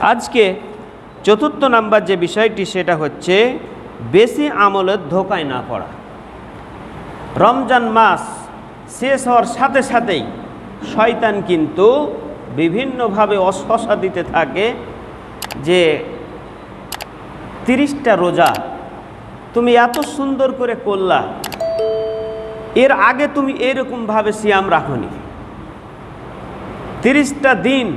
আজকে চতুর্থ নাম্বার যে বিষয়টি, সেটা হচ্ছে বেশি আমলের ধোকায় না পড়া। রমজান মাস শেষ হওয়ার সাথে সাথেই শয়তান কিন্তু বিভিন্নভাবে অস্পশা দিতে থাকে যে, তিরিশটা রোজা তুমি এত সুন্দর করে করলা, এর আগে তুমি এরকমভাবে সিয়াম রাখনি। তিরিশটা দিন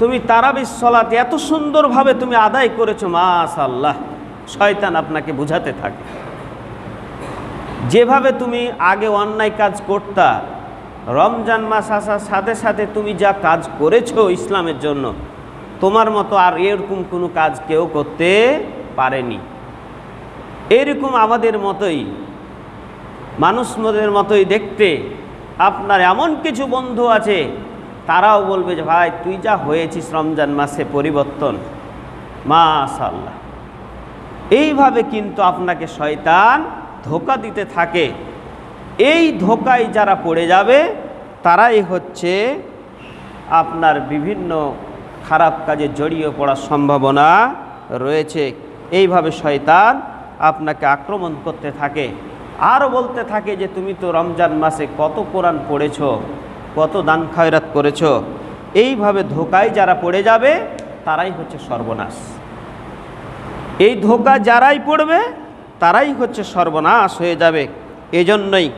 তুমি তারাবির সলাতে এত সুন্দরভাবে তুমি আদায় করেছ মাস আল্লাহ শয়তান আপনাকে বুঝাতে থাকে। যেভাবে তুমি আগে অন্যায় কাজ করতা, রমজান মাস আসার সাথে সাথে তুমি যা কাজ করেছ ইসলামের জন্য, তোমার মতো আর এরকম কোনো কাজ কেউ করতে পারেনি। এরকম আমাদের মতোই, মানুষদের মতোই দেখতে আপনার এমন কিছু বন্ধু আছে তারাও বলবে যে, ভাই, তুই যা হয়েছিস রমজান মাসে পরিবর্তন। মাশাল্লাহ এইভাবে কিন্তু আপনাকে শয়তান ধোকা দিতে থাকে। এই ধোকায় যারা পড়ে যাবে, তারাই হচ্ছে আপনার বিভিন্ন খারাপ কাজে জড়িয়ে পড়ার সম্ভাবনা রয়েছে। এইভাবে শয়তান আপনাকে আক্রমণ করতে থাকে। আরও বলতে থাকে যে, তুমি তো রমজান মাসে কত কোরআন পড়েছ? কত দান খয়রাত করেছ? এইভাবে ধোকায় যারা পড়ে যাবে, তারাই হচ্ছে সর্বনাশ। এই ধোকা যারাই পড়বে, তারাই হচ্ছে সর্বনাশ হয়ে যাবে। এজন্যই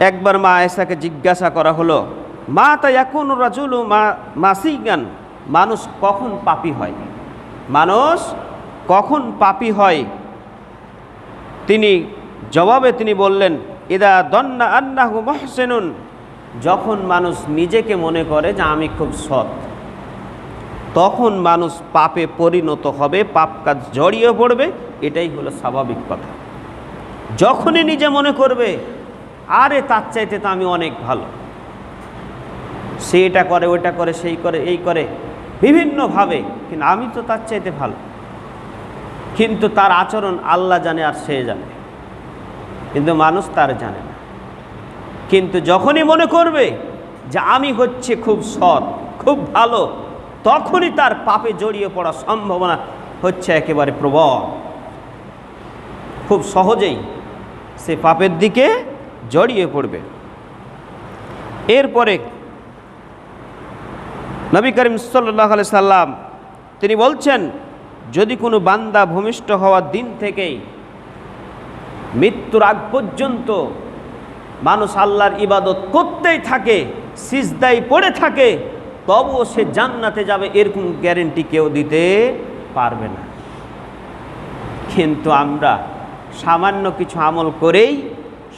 একবার মা আয়েশাকে জিজ্ঞাসা করা হলো, মা তা এখন রাজুল মা, মাসিগান? মানুষ কখন পাপি হয়? মানুষ কখন পাপি হয়? তিনি জবাবে তিনি বললেন, ইদা দন্না আন্নাহু মহসেনুন। যখন মানুষ নিজেকে মনে করে যে আমি খুব সৎ, তখন মানুষ পাপে পরিণত হবে, পাপ কাজ জড়িয়ে পড়বে, এটাই হলো স্বাভাবিক কথা। যখনই নিজে মনে করবে, আরে তার চাইতে তো আমি অনেক ভালো, সে এটা করে, ওটা করে, সেই করে, এই করে, বিভিন্নভাবে, কিন্তু আমি তো তার চাইতে ভালো। কিন্তু তার আচরণ আল্লাহ জানে আর সে জানে, কিন্তু মানুষ তার জানে না। কিন্তু যখনই মনে করবে যে আমি হচ্ছে খুব সৎ, খুব ভালো, তখনই তার পাপে জড়িয়ে পড়ার সম্ভাবনা হচ্ছে একেবারে প্রবল। খুব সহজেই সে পাপের দিকে জড়িয়ে পড়বে। এরপরে নবী করিম সাল্লাহ সাল্লাম তিনি বলছেন, যদি কোনো বান্দা ভূমিষ্ঠ হওয়ার দিন থেকেই মৃত্যুর আগ পর্যন্ত মানুষ আল্লাহর ইবাদত করতেই থাকে সিজদাই পড়ে থাকে, তবুও সে জান্নাতে যাবে এরকম গ্যারেন্টি কেউ দিতে পারবে না। কিন্তু আমরা সামান্য কিছু আমল করেই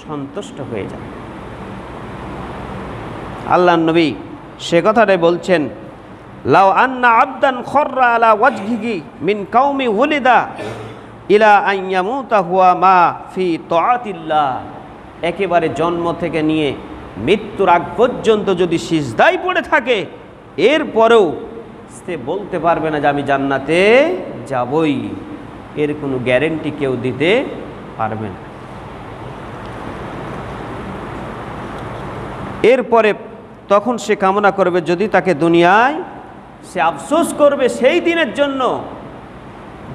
সন্তুষ্ট হয়ে যাব আল্লাহ নবী সে কথাটাই বলছেন লাও আন্না আবদান খর্রা আলা ওয়াজহিহি মিন কাউমি ওলিদা ইলা আইয়ামুতা হুয়া মা ফি তোয়াতিল্লাহ একেবারে জন্ম থেকে নিয়ে মৃত্যুর আগ পর্যন্ত যদি সিজদাই পড়ে থাকে, এরপরেও সে বলতে পারবে না যে আমি জান্নাতে যাবই। এর কোনো গ্যারেন্টি কেউ দিতে পারবে না। এরপরে তখন সে কামনা করবে, যদি তাকে দুনিয়ায় সে আফসোস করবে সেই দিনের জন্য,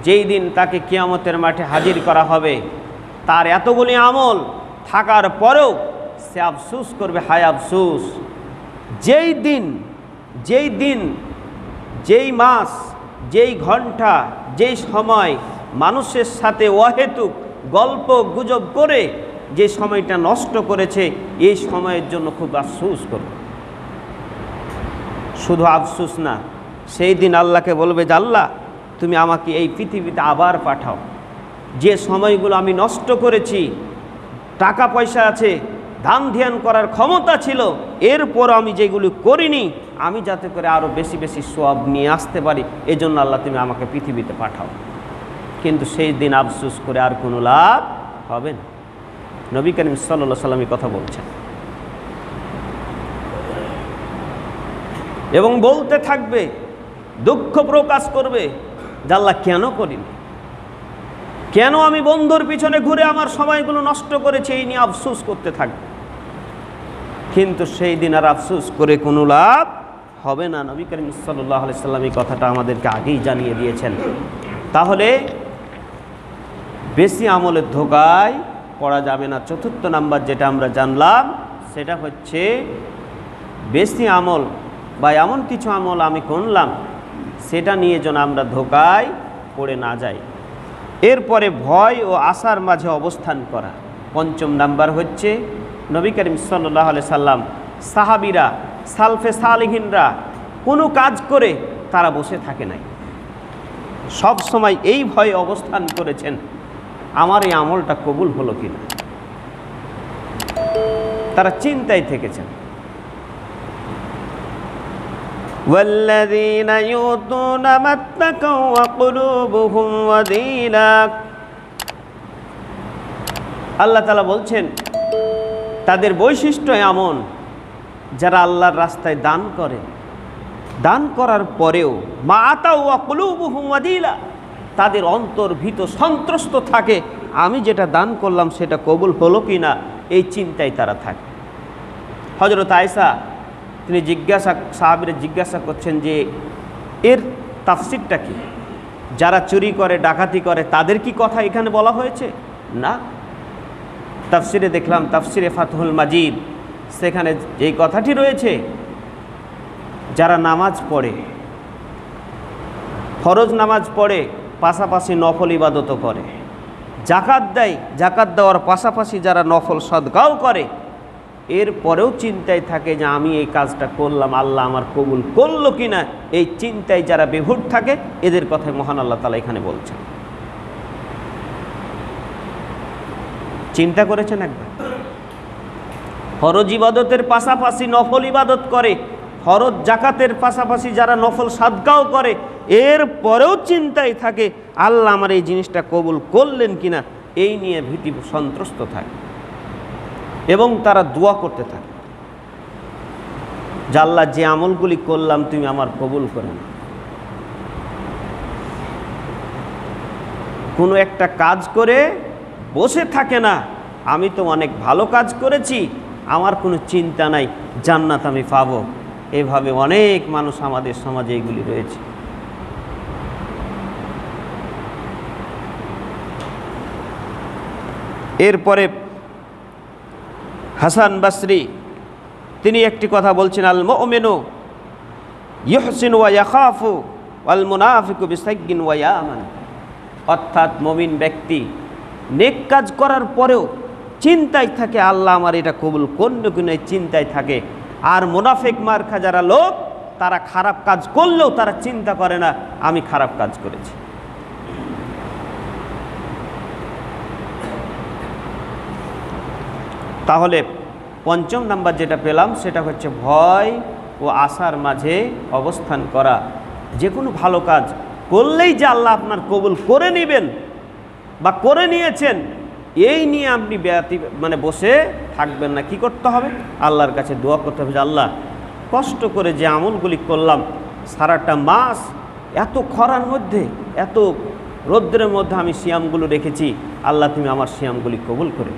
যেই দিন তাকে কিয়ামতের মাঠে হাজির করা হবে, তার এতগুলি আমল থাকার পরেও সে আফসোস করবে, হায় আফসোস। যেই দিন যেই দিন, যেই মাস, যেই ঘণ্টা যেই সময় মানুষের সাথে অহেতুক গল্প গুজব করে যে সময়টা নষ্ট করেছে, এই সময়ের জন্য খুব আফসোস করবে। শুধু আফসোস না, সেই দিন আল্লাহকে বলবে যে, আল্লাহ, তুমি আমাকে এই পৃথিবীতে আবার পাঠাও। যে সময়গুলো আমি নষ্ট করেছি টাকা পয়সা আছে ধান ধ্যান করার ক্ষমতা ছিল, এরপর আমি যেগুলি করিনি, আমি যাতে করে আরও বেশি বেশি সব নিয়ে আসতে পারি, এজন্য আল্লাহ তুমি আমাকে পৃথিবীতে পাঠাও। কিন্তু সেই দিন আফসোস করে আর কোনো লাভ হবে না। নবী করিম সাল্লা সাল্লামী কথা বলছেন। এবং বলতে থাকবে, দুঃখ প্রকাশ করবে জাল্লা কেন করিনি? কেন আমি বন্ধুর পিছনে ঘুরে আমার সময়গুলো নষ্ট করেছি এই নিয়ে আফসোস করতে থাকবে কিন্তু সেই দিন আর আফসোস করে কোনো লাভ হবে না। নবী করিম সাল্লাহ সাল্লাম এই কথাটা আমাদেরকে আগেই জানিয়ে দিয়েছেন। তাহলে বেশি আমলের ধোকায় পড়া যাবে না। চতুর্থ নাম্বার যেটা আমরা জানলাম, সেটা হচ্ছে বেশি আমল বা এমন কিছু আমল আমি করলাম, সেটা নিয়ে যেন আমরা ধোকায় পড়ে না যাই। এরপরে ভয় ও আশার মাঝে অবস্থান করা। পঞ্চম নাম্বার হচ্ছে, নবী করিম সাল্লাহ সাল্লাম সাহাবিরা, সালফে সালহীনরা কোনো কাজ করে তারা বসে থাকে নাই। সব সময় এই ভয়ে অবস্থান করেছেন, আমার এই আমলটা কবুল হলো কিনা? তারা চিন্তায় থেকেছেন। والذين يؤتون ما اتقوا وقلوبهم وذيلة আল্লাহ তালা বলছেন তাদের বৈশিষ্ট্য এমন যারা আল্লাহর রাস্তায় দান করে দান করার পরেও মা আতাউ অকলুবুহুম ওয়াদিলা তাদের অন্তর ভীত সন্ত্রস্ত থাকে আমি যেটা দান করলাম সেটা কবুল হলো কি না এই চিন্তায় তারা থাকে হজরত আয়সা তিনি জিজ্ঞাসা, সাহাবির জিজ্ঞাসা করছেন যে, এর তাফসিরটা কি? যারা চুরি করে, ডাকাতি করে, তাদের কি কথা এখানে বলা হয়েছে? না। তাফসিরে দেখলাম, তাফসিরে ফাতহুল মাজিদ, সেখানে যেই কথাটি রয়েছে, যারা নামাজ পড়ে, ফরজ নামাজ পড়ে, পাশাপাশি নফল ইবাদত করে জাকাত দেয় জাকাত দেওয়ার পাশাপাশি যারা নফল সদগাও করে এর পরেও চিন্তায় থাকে যে আমি এই কাজটা করলাম, আল্লাহ আমার কবুল করল কি না এই চিন্তায় যারা বিভুর থাকে, এদের কথাই মহান আল্লাহ তালা এখানে বলছেন। চিন্তা করেছেন একবার? ফরজ ইবাদতের পাশাপাশি নফল ইবাদত করে, ফরজ জাকাতের পাশাপাশি যারা নফল সাদগাও করে, এর পরেও চিন্তায় থাকে, আল্লাহ আমার এই জিনিসটা কবুল করলেন কিনা? এই নিয়ে ভীতি সন্ত্রস্ত থাকে। এবং তারা দোয়া করতে থাকে। জাল্লা যে আমলগুলি করলাম, তুমি আমার কবুল করে না। কোনো একটা কাজ করে বসে থাকে না, আমি তো অনেক ভালো কাজ করেছি, আমার কোনো চিন্তা নাই, জান্নাত আমি পাবো। এভাবে অনেক মানুষ আমাদের সমাজে এগুলি রয়েছে। এরপরে হাসান বাসরি, তিনি একটি কথা বলছেন, আল মোমেনো ইহসিন ওয়া আল মুনাফিকু বিসাইগিন ওয়া অর্থাৎ মমিন ব্যক্তি নেক কাজ করার পরেও চিন্তায় থাকে, আল্লাহ আমার এটা কবুল কোন কিনে চিন্তায় থাকে। আর মুনাফিক মার্খা যারা লোক, তারা খারাপ কাজ করলেও তারা চিন্তা করে না, আমি খারাপ কাজ করেছি। তাহলে পঞ্চম নাম্বার যেটা পেলাম, সেটা হচ্ছে ভয় ও আশার মাঝে অবস্থান করা। যে কোনো ভালো কাজ করলেই যে আল্লাহ আপনার কবুল করে নেবেন বা করে নিয়েছেন, এই নিয়ে আপনি বেয়াতি মানে বসে থাকবেন না। কি করতে হবে? আল্লাহর কাছে দোয়া করতে হবে যে, আল্লাহ, কষ্ট করে যে আমলগুলি করলাম, সারাটা মাস এত খরার মধ্যে, এত রৌদ্রের মধ্যে আমি শিয়ামগুলো রেখেছি, আল্লাহ তুমি আমার শিয়ামগুলি কবুল করে।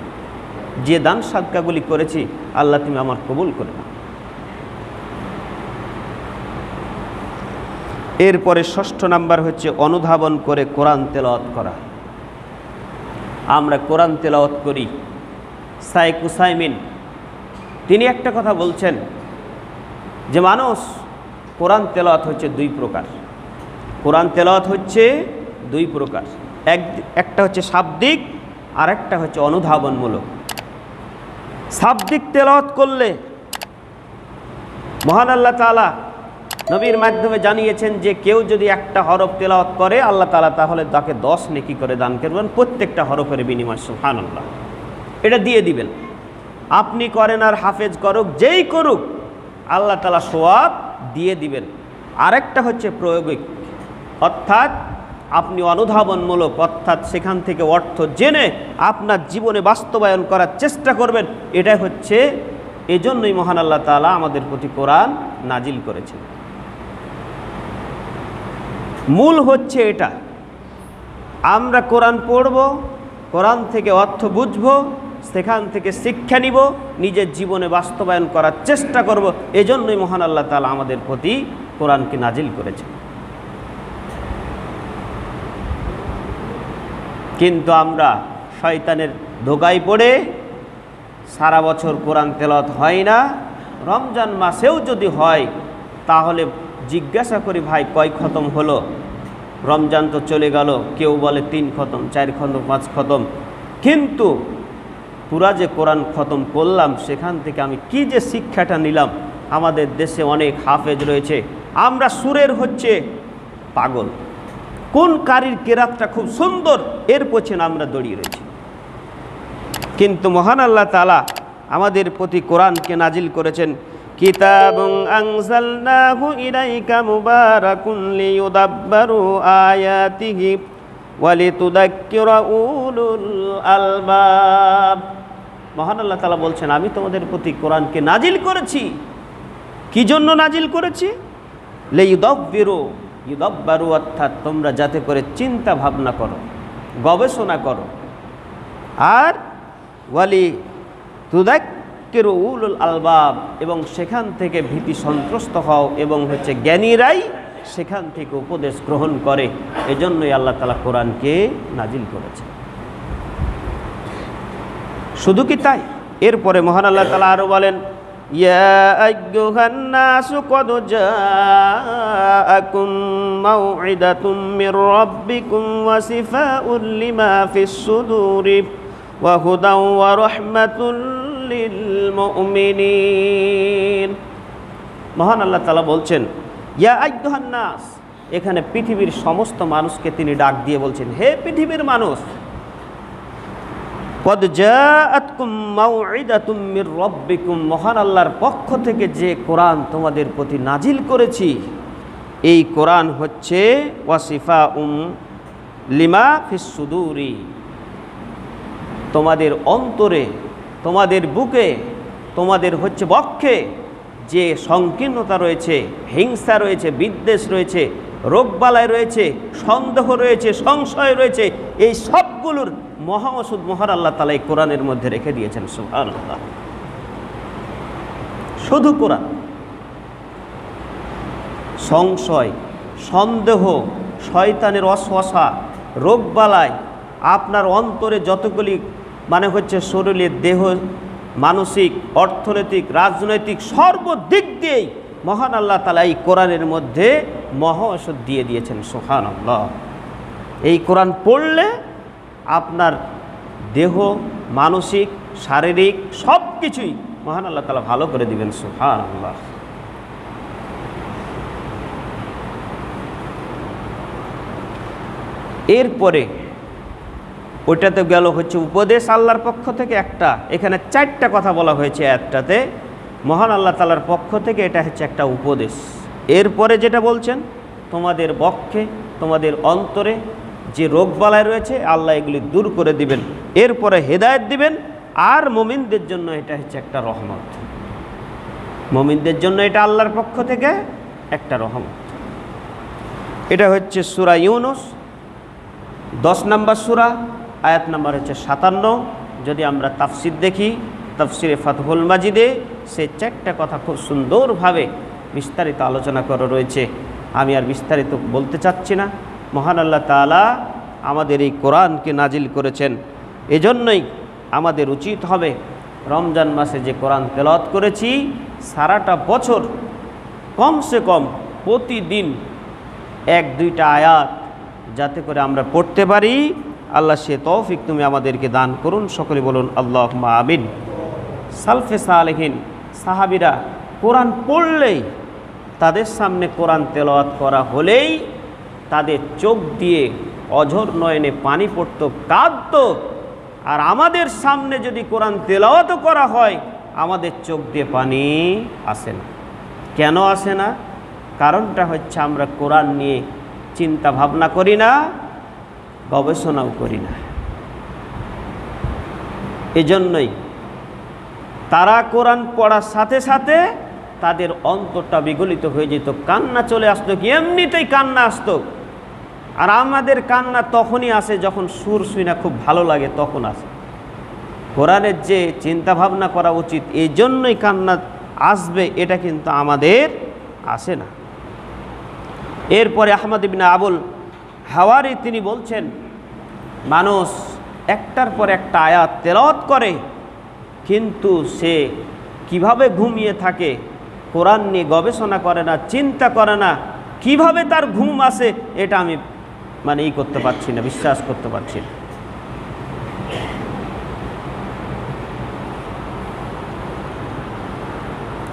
যে দান সাদকাগুলি করেছি, আল্লাহ তুমি আমার কবুল করে। এরপরে ষষ্ঠ নাম্বার হচ্ছে অনুধাবন করে কোরআন তেলাওয়াত করা। আমরা কোরআন তেলাওয়াত করি। সাইক উসাইমিন তিনি একটা কথা বলছেন যে মানুষ, কোরআন তেলাওয়াত হচ্ছে দুই প্রকার। কোরআন তেলাওয়াত হচ্ছে দুই প্রকার। এক, একটা হচ্ছে শাব্দিক আর একটা হচ্ছে অনুধাবনমূলক। শাব্দিক তেলাওয়াত করলে মহান আল্লাহ তালা নবীর মাধ্যমে জানিয়েছেন যে কেউ যদি একটা হরফ তেলাওয়াত করে, আল্লাহ তালা তাহলে তাকে দশ নেকি করে দান করবেন প্রত্যেকটা হরফের বিনিময় সুহান আল্লাহ এটা দিয়ে দিবেন। আপনি করেন আর হাফেজ করুক, যেই করুক, আল্লাহ তালা সোয়াব দিয়ে দিবেন। আরেকটা হচ্ছে প্রয়োগিক। অর্থাৎ আপনি অনুধাবনমূলক অর্থাৎ সেখান থেকে অর্থ জেনে আপনার জীবনে বাস্তবায়ন করার চেষ্টা করবেন। এটাই হচ্ছে এজন্যই মহান আল্লাহ তালা আমাদের প্রতি কোরআন নাজিল করেছেন। মূল হচ্ছে এটা। আমরা কোরআন পড়ব, কোরআন থেকে অর্থ বুঝব, সেখান থেকে শিক্ষা নিব, নিজের জীবনে বাস্তবায়ন করার চেষ্টা করব। এজন্যই মহান আল্লাহ তালা আমাদের প্রতি কোরআনকে নাজিল করেছেন। কিন্তু আমরা শয়তানের ধোকায় পড়ে সারা বছর কোরআন তেলত হয় না। রমজান মাসেও যদি হয়, তাহলে জিজ্ঞাসা করি, ভাই, কয় খতম হলো? রমজান তো চলে গেল, কেউ বলে তিন খতম, চার খতম, পাঁচ খতম। কিন্তু পুরা যে কোরআন খতম করলাম, সেখান থেকে আমি কি যে শিক্ষাটা নিলাম? আমাদের দেশে অনেক হাফেজ রয়েছে। আমরা সুরের হচ্ছে পাগল। কোন কারির কেরাতটা খুব সুন্দর, এর পেছনে আমরা দড়িয়ে রয়েছি। কিন্তু মহান আল্লাহ তালা আমাদের প্রতি কোরআনকে নাজিল করেছেন কিতাবং আনজালনাহু ইলাইকা মুবারাকুন লিয়ুদাব্বারু আয়াতিহি ওয়ালিতুদাক্কিরা উলুল আলবাব। মহান আল্লাহ তালা বলছেন, আমি তোমাদের প্রতি কোরআনকে নাজিল করেছি। কি জন্য নাজিল করেছি? লে ইউদব্বারু অর্থাৎ তোমরা যাতে করে চিন্তা ভাবনা করো, গবেষণা করো। আর ওয়ালি তুদাক্কিরু উলুল আলবাব, এবং সেখান থেকে ভীতি সন্ত্রস্ত হও এবং হচ্ছে জ্ঞানীরাই সেখান থেকে উপদেশ গ্রহণ করে। এজন্যই আল্লাহ তালা কোরআনকে নাজিল করেছে শুধু কি তাই? এরপরে মহান আল্লাহ তালা আরও বলেন يا أيها الناس قد جاءكم موعدة من ربكم وشفاء لما في الصدور وهدى ورحمة للمؤمنين মহান আল্লাহ তালা বলছেন ইয়া আইয়ুহান নাস এখানে পৃথিবীর সমস্ত মানুষকে তিনি ডাক দিয়ে বলছেন হে পৃথিবীর মানুষ কদ জাআতকুম মাউইদাতুম মির রাব্বিকুম মহান আল্লাহর পক্ষ থেকে যে কোরআন তোমাদের প্রতি নাজিল করেছি, এই কোরআন হচ্ছে ওয়াসিফা উম লিমা ফিসুদুরি তোমাদের অন্তরে, তোমাদের বুকে, তোমাদের হচ্ছে বক্ষে যে সংকীর্ণতা রয়েছে, হিংসা রয়েছে, বিদ্বেষ রয়েছে রোগবালায় রয়েছে, সন্দেহ রয়েছে, সংশয় রয়েছে, এই সবগুলোর মহা ওষুধ মহান আল্লাহ তালা এই কোরআনের মধ্যে রেখে দিয়েছেন সুহান আল্লাহ শুধু কোরআন। সংশয়, সন্দেহ, শয়তানের অশ্বাসা রোগবালায় আপনার অন্তরে যতগুলি মানে হচ্ছে শরীরের দেহ, মানসিক, অর্থনৈতিক, রাজনৈতিক, সর্বদিক দিয়েই মহান আল্লাহ তালা এই কোরআনের মধ্যে মহা ওষুধ দিয়ে দিয়েছেন সোহান আল্লাহ এই কোরআন পড়লে আপনার দেহ, মানসিক, শারীরিক সব কিছুই মহান আল্লাহ তালা ভালো করে দিবেন সুহান আল্লাহ এরপরে ওইটাতে গেল হচ্ছে উপদেশ আল্লাহর পক্ষ থেকে একটা, এখানে চারটা কথা বলা হয়েছে একটাতে, মহান আল্লাহ তালার পক্ষ থেকে এটা হচ্ছে একটা উপদেশ। এরপরে যেটা বলছেন, তোমাদের বক্ষে, তোমাদের অন্তরে যে রোগবালায় রয়েছে, আল্লাহ এগুলি দূর করে দিবেন। এরপরে হেদায়ত দিবেন। আর মমিনদের জন্য এটা হচ্ছে একটা রহমত। মমিনদের জন্য এটা আল্লাহর পক্ষ থেকে একটা রহমত। এটা হচ্ছে সুরা ইউনুস, দশ নম্বর সুরা, আয়াত নাম্বার হচ্ছে সাতান্ন। যদি আমরা তাফসির দেখি, তাফসিরে ফাতহুল মাজিদে সে চারটা কথা খুব সুন্দরভাবে বিস্তারিত আলোচনা করা রয়েছে। আমি আর বিস্তারিত বলতে চাচ্ছি না। মহান আল্লাহ তালা আমাদের এই কোরআনকে নাজিল করেছেন। এজন্যই আমাদের উচিত হবে রমজান মাসে যে কোরআন তেলত করেছি, সারাটা বছর কমসে কম প্রতিদিন এক, দুইটা আয়াত যাতে করে আমরা পড়তে পারি। আল্লাহ সে তৌফিক তুমি আমাদেরকে দান করুন। সকলে বলুন আল্লাহ আমিন। সালফে সালেহীন সাহাবিরা কোরআন পড়লেই তাদের সামনে কোরআন তেলাওয়াত করা হলেই তাদের চোখ দিয়ে অঝর নয়নে পানি পড়ত, কাঁদত। আর আমাদের সামনে যদি কোরআন তেলাওয়াত করা হয়, আমাদের চোখ দিয়ে পানি আসে না। কেন আসে না? কারণটা হচ্ছে আমরা কোরআন নিয়ে চিন্তা ভাবনা করি না, গবেষণাও করি না। এজন্যই তারা কোরআন পড়ার সাথে সাথে তাদের অন্তরটা বিগলিত হয়ে যেত, কান্না চলে আসতো, কি? এমনিতেই কান্না আসতো। আর আমাদের কান্না তখনই আসে যখন সুর শুই না খুব ভালো লাগে, তখন আসে। কোরআনের যে চিন্তা ভাবনা করা উচিত, এই জন্যই কান্না আসবে, এটা কিন্তু আমাদের আসে না। এরপরে আহমদ ইবিন আবুল হাওয়ারি তিনি বলছেন, মানুষ একটার পর একটা আয়াত তেলাওয়াত করে, কিন্তু সে কীভাবে ঘুমিয়ে থাকে, কোরআন নিয়ে গবেষণা করে না, চিন্তা করে না, কীভাবে তার ঘুম আসে, এটা আমি মানে ই করতে পারছি না, বিশ্বাস করতে পারছি না।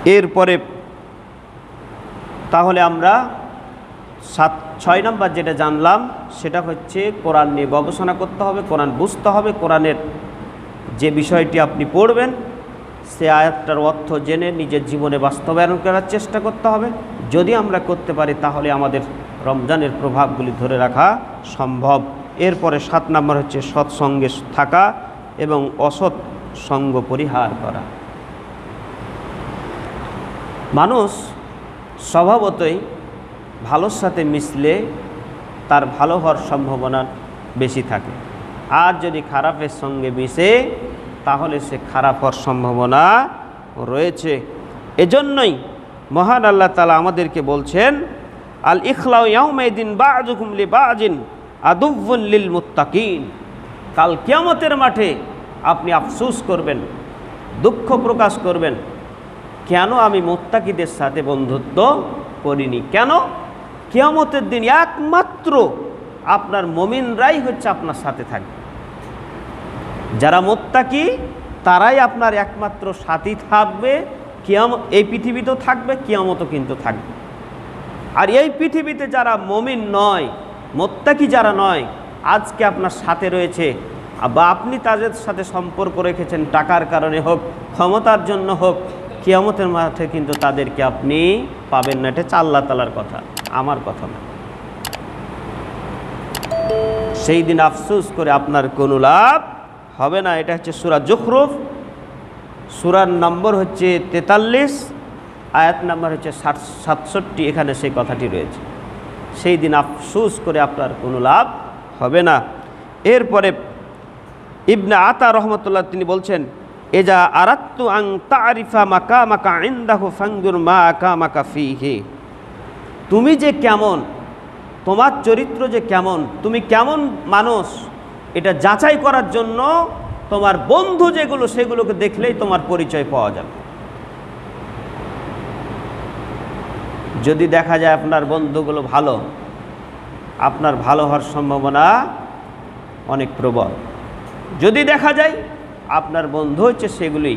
এরপরে তাহলে আমরা সাত, ছয় নম্বর যেটা জানলাম, সেটা হচ্ছে কোরআন নিয়ে গবেষণা করতে হবে, কোরআন বুঝতে হবে, কোরআনের যে বিষয়টি আপনি পড়বেন, সে আয়াতটার অর্থ জেনে নিজের জীবনে বাস্তবায়ন করার চেষ্টা করতে হবে। যদি আমরা করতে পারি, তাহলে আমাদের রমজানের প্রভাবগুলি ধরে রাখা সম্ভব। এরপরে সাত নম্বর হচ্ছে সৎসঙ্গে থাকা এবং অসৎ সঙ্গ পরিহার করা। মানুষ স্বভাবতই ভালোর সাথে মিশলে তার ভালো হওয়ার সম্ভাবনা বেশি থাকে। আর যদি খারাপের সঙ্গে মিশে, তাহলে সে খারাপ হওয়ার সম্ভাবনা রয়েছে। এজন্যই মহান আল্লাহ তালা আমাদেরকে বলছেন আল ইখলাউ ইয়াউমাইদিন বাজুকুম বাজিন আদুব্বুন লিল মুত্তাকিন কাল কিয়ামতের মাঠে আপনি আফসুস করবেন, দুঃখ প্রকাশ করবেন, কেন আমি মোত্তাকিদের সাথে বন্ধুত্ব করিনি? কেন? কিয়ামতের দিন একমাত্র আপনার মমিনরাই হচ্ছে আপনার সাথে থাকবে। যারা মোত্তাকি, তারাই আপনার একমাত্র সাথী থাকবে, কিয়াম, এই পৃথিবীতেও থাকবে, কিয়ামতও কিন্তু থাকবে। আর এই পৃথিবীতে যারা মমিন নয়, মোত্তাকি যারা নয়, আজকে আপনার সাথে রয়েছে। বা আপনি তাদের সাথে সম্পর্ক রেখেছেন টাকার কারণে হোক, ক্ষমতার জন্য হোক, কিয়ামতের মাঠে কিন্তু তাদেরকে আপনি পাবেন না। এটা আল্লাহ তালার কথা, আমার কথা না। সেই দিন আফসুস করে আপনার কোনো লাভ হবে না। এটা হচ্ছে সুরা জুখরুফ। সুরার নম্বর হচ্ছে তেতাল্লিশ। আয়াত নম্বর হচ্ছে ষাট, সাতষট্টি, এখানে সেই কথাটি রয়েছে। সেই দিন আফসোস করে আপনার কোনো লাভ হবে না। এরপরে ইবনে আতা রহমতুল্লাহ তিনি বলছেন, এজা আরাত্তু আং তারিফা মাকা মাকা ইন্দাহু ফাঙ্গুর মা আকা মাকা ফিহে। তুমি যে কেমন, তোমার চরিত্র যে কেমন, তুমি কেমন মানুষ, এটা যাচাই করার জন্য তোমার বন্ধু যেগুলো, সেগুলোকে দেখলেই তোমার পরিচয় পাওয়া যাবে। যদি দেখা যায় আপনার বন্ধুগুলো ভালো, আপনার ভালো হওয়ার সম্ভাবনা অনেক প্রবল। যদি দেখা যায় আপনার বন্ধু হচ্ছে সেগুলি,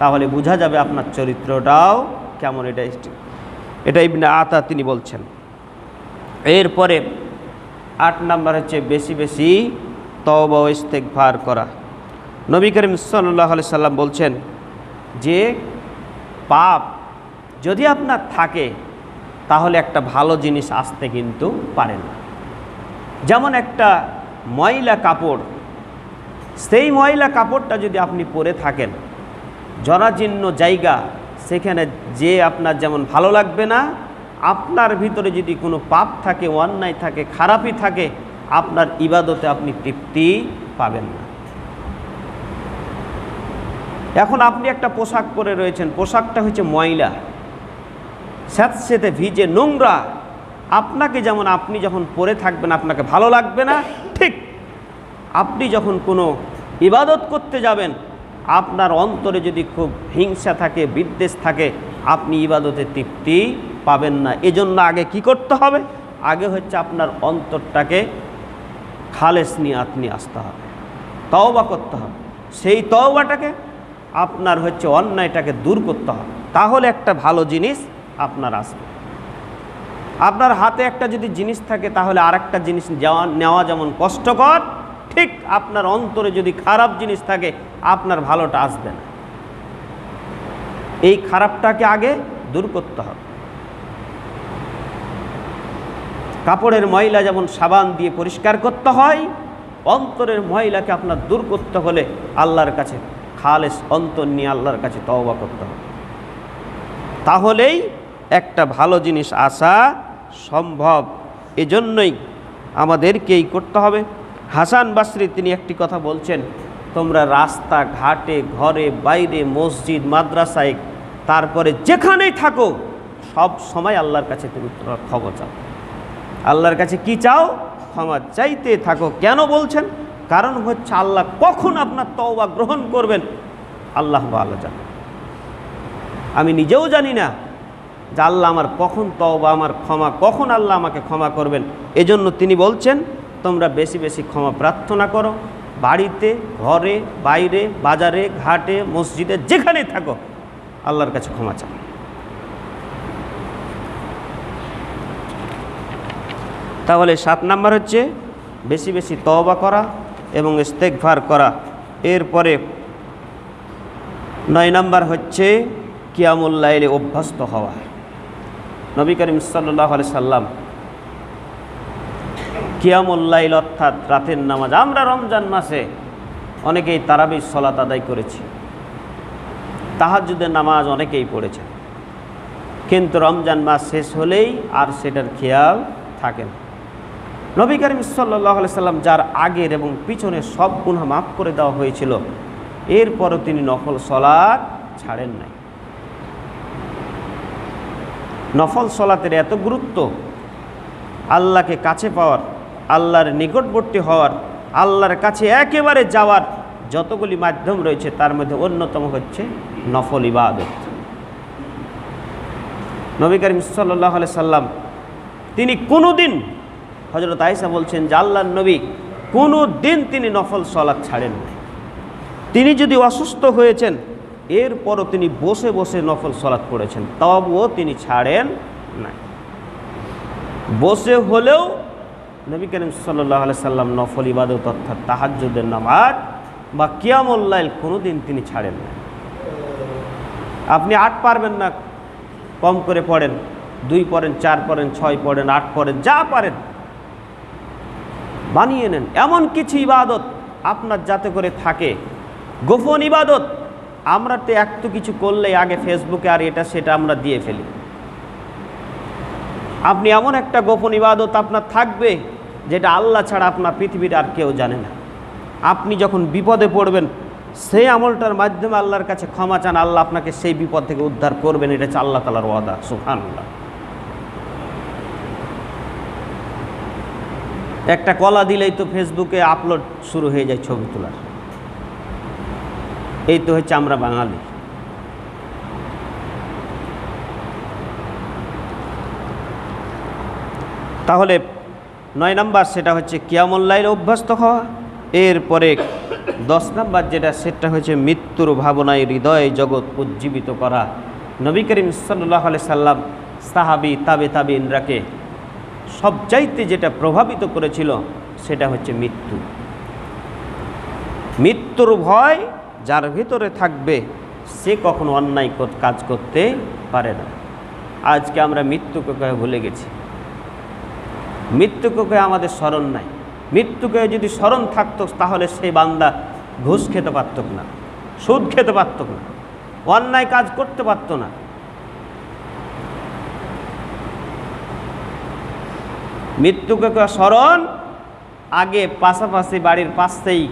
তাহলে বোঝা যাবে আপনার চরিত্রটাও কেমন এটা এটা ইবনে আতা তিনি বলছেন। এরপরে আট নাম্বার হচ্ছে বেশি বেশি তওবা ও ইস্তেকভার করা। নবী করিম সাল্লাহ আলি সাল্লাম বলছেন যে, পাপ যদি আপনার থাকে তাহলে একটা ভালো জিনিস আসতে কিন্তু পারে না। যেমন একটা ময়লা কাপড়, সেই ময়লা কাপড়টা যদি আপনি পরে থাকেন, জরাজীর্ণ জায়গা, সেখানে যে আপনার যেমন ভালো লাগবে না, আপনার ভিতরে যদি কোনো পাপ থাকে, অন্যায় থাকে, খারাপই থাকে, আপনার ইবাদতে আপনি তৃপ্তি পাবেন না। এখন আপনি একটা পোশাক পরে রয়েছেন, পোশাকটা হচ্ছে ময়লা। স্যাঁতস্যাঁতে ভিজে নোংরা। আপনাকে যেমন আপনি যখন পরে থাকবেন, আপনাকে ভালো লাগবে না, ঠিক আপনি যখন কোনো ইবাদত করতে যাবেন, আপনার অন্তরে যদি খুব হিংসা থাকে, বিদ্বেষ থাকে, আপনি ইবাদতে তৃপ্তি পাবেন না। এজন্য আগে কি করতে হবে? আগে হচ্ছে আপনার অন্তরটাকে খালেস নিয়ে আপনি আসতে হবে। তওবা করতে হবে। সেই তওবাটাকে আপনার হচ্ছে অন্যায়টাকে দূর করতে হবে। তাহলে একটা ভালো জিনিস আপনার আসবে আপনার হাতে একটা যদি জিনিস থাকে, তাহলে আরেকটা জিনিস যাওয়া নেওয়া যেমন কষ্টকর, ঠিক আপনার অন্তরে যদি খারাপ জিনিস থাকে, আপনার ভালোটা আসবে না। এই খারাপটাকে আগে দূর করতে হবে। কাপড়ের ময়লা যেমন সাবান দিয়ে পরিষ্কার করতে হয়, অন্তরের ময়লাকে আপনার দূর করতে হলে আল্লাহর কাছে, খালেস অন্তর নিয়ে আল্লাহর কাছে তওবা করতে হবে। তাহলেই একটা ভালো জিনিস আসা সম্ভব। এজন্যই আমাদেরকেই করতে হবে। হাসান বাসরি তিনি একটি কথা বলছেন, তোমরা রাস্তা ঘাটে ঘরে, বাইরে, মসজিদ, মাদ্রাসায়, তারপরে যেখানেই থাকো, সব সময় আল্লাহর কাছে তুমি তোমরা ক্ষমা চাও। আল্লাহর কাছে কি চাও? ক্ষমা চাইতে থাকো। কেন বলছেন? কারণ হচ্ছে আল্লাহ কখন আপনার তওবা গ্রহণ করবেন? আল্লাহ ভালো জান। আমি নিজেও জানি না যে আল্লাহ আমার কখন তওবা, আমার ক্ষমা, কখন আল্লাহ আমাকে ক্ষমা করবেন? এজন্য তিনি বলছেন, তোমরা বেশি বেশি ক্ষমা প্রার্থনা করো। বাড়িতে, ঘরে, বাইরে, বাজারে, ঘাটে, মসজিদে যেখানে থাকো, আল্লাহর কাছে ক্ষমা চাও। তাহলে সাত নাম্বার হচ্ছে, বেশি বেশি তওবা করা এবং ইস্তেকভার করা। এরপরে নয় নাম্বার হচ্ছে কিয়ামুল্লাইলে অভ্যস্ত হওয়া। নবী করিম সাল্লাহ আলি সাল্লাম কিয়ামুল্লাইল অর্থাৎ রাতের নামাজ। আমরা রমজান মাসে অনেকেই তারাবি সলাত আদায় করেছি। তাহাজুদের নামাজ অনেকেই পড়েছে। কিন্তু রমজান মাস শেষ হলেই আর সেটার খেয়াল থাকে না। নবী করিম সাল্লাহ সাল্লাম যার আগের এবং পিছনে সব গুণা মাফ করে দেওয়া হয়েছিল, এরপরও তিনি নকল সলাদ ছাড়েন নাই। নফল সলাতের এত গুরুত্ব, আল্লাহকে কাছে পাওয়ার, আল্লাহর নিকটবর্তী হওয়ার, আল্লাহর কাছে একেবারে যাওয়ার যতগুলি মাধ্যম রয়েছে, তার মধ্যে অন্যতম হচ্ছে নফল ইবাদত। নবী করিম সাল্লাহ সাল্লাম, তিনি কোনো দিন হজরত আয়সা বলছেন যে আল্লাহর নবী কোনো দিন তিনি নফল সলাৎ ছাড়েন তিনি যদি অসুস্থ হয়েছেন এরপরও তিনি বসে বসে নফল সলাৎ করেছেন তবুও তিনি ছাড়েন না বসে হলেও নবী করিম সাল্লাহ সাল্লাম নফল, ইবাদত অর্থাৎ তাহাজ্জুদের নামাজ বা কিয়ামুল্লাইল কোনো দিন তিনি ছাড়েন না আপনি আট পারবেন না, কম করে পড়েন। দুই পড়েন, চার পড়েন, ছয় পড়েন, আট পড়েন, যা পারেন। বানিয়ে নেন। এমন কিছু ইবাদত আপনার যাতে করে থাকে। গোপন ইবাদত আমরা তো এক তো কিছু করলেই আগে ফেসবুকে আর এটা সেটা আমরা দিয়ে ফেলি। আপনি এমন একটা গোপন ইবাদত আপনার থাকবে যেটা আল্লাহ ছাড়া আপনার পৃথিবীর আর কেউ জানে না। আপনি যখন বিপদে পড়বেন, সেই আমলটার মাধ্যমে আল্লাহর কাছে ক্ষমা চান, আল্লাহ আপনাকে সেই বিপদ থেকে উদ্ধার করবেন, এটা হচ্ছে আল্লাহ তালার ওয়াদা সুহান আল্লাহ একটা কলা দিলেই তো ফেসবুকে আপলোড শুরু হয়ে যায় ছবি তোলার। এই তো হচ্ছে আমরা বাঙালি। তাহলে নয় নাম্বার সেটা হচ্ছে কিয়ামুল্লাইল অভ্যস্ত হওয়া, এরপরে দশ নাম্বার যেটা, সেটা হচ্ছে মৃত্যুর ভাবনায় হৃদয় জগৎ উজ্জীবিত করা। নবী করিম সাল্লাহ সাল্লাম সাহাবি, তাবে তাবে ইন্দ্রাকে সবচাইতে যেটা প্রভাবিত করেছিল, সেটা হচ্ছে মৃত্যু। মৃত্যুর ভয় যার ভিতরে থাকবে, সে কখনো অন্যায় কাজ করতে পারে না। আজকে আমরা মৃত্যুকে কয়ে ভুলে গেছি। মৃত্যুকে কয়ে আমাদের স্মরণ নাই। মৃত্যুকে যদি স্মরণ থাকতো, তাহলে সেই বান্দা ঘুষ খেতে পারত না, সুদ খেতে পারত না, অন্যায় কাজ করতে পারতো না। মৃত্যুকে স্মরণ আগে পাশাপাশি বাড়ির পাশেই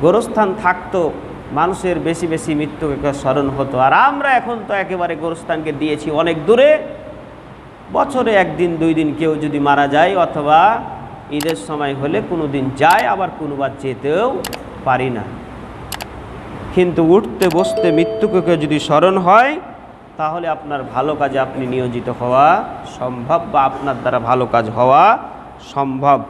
গোরস্থান থাকতো, মানুষের বেশি বেশি মৃত্যুকে স্মরণ হতো। আর আমরা এখন তো একেবারে গোরস্থানকে দিয়েছি অনেক দূরে। বছরে একদিন, দুই দিন কেউ যদি মারা যায় অথবা ঈদের সময় হলে কোনো দিন যায়, আবার কোনোবার যেতেও পারি না। কিন্তু উঠতে, বসতে মৃত্যুকে যদি স্মরণ হয়, তাহলে আপনার ভালো কাজে আপনি নিয়োজিত হওয়া সম্ভব বা আপনার দ্বারা ভালো কাজ হওয়া সম্ভব।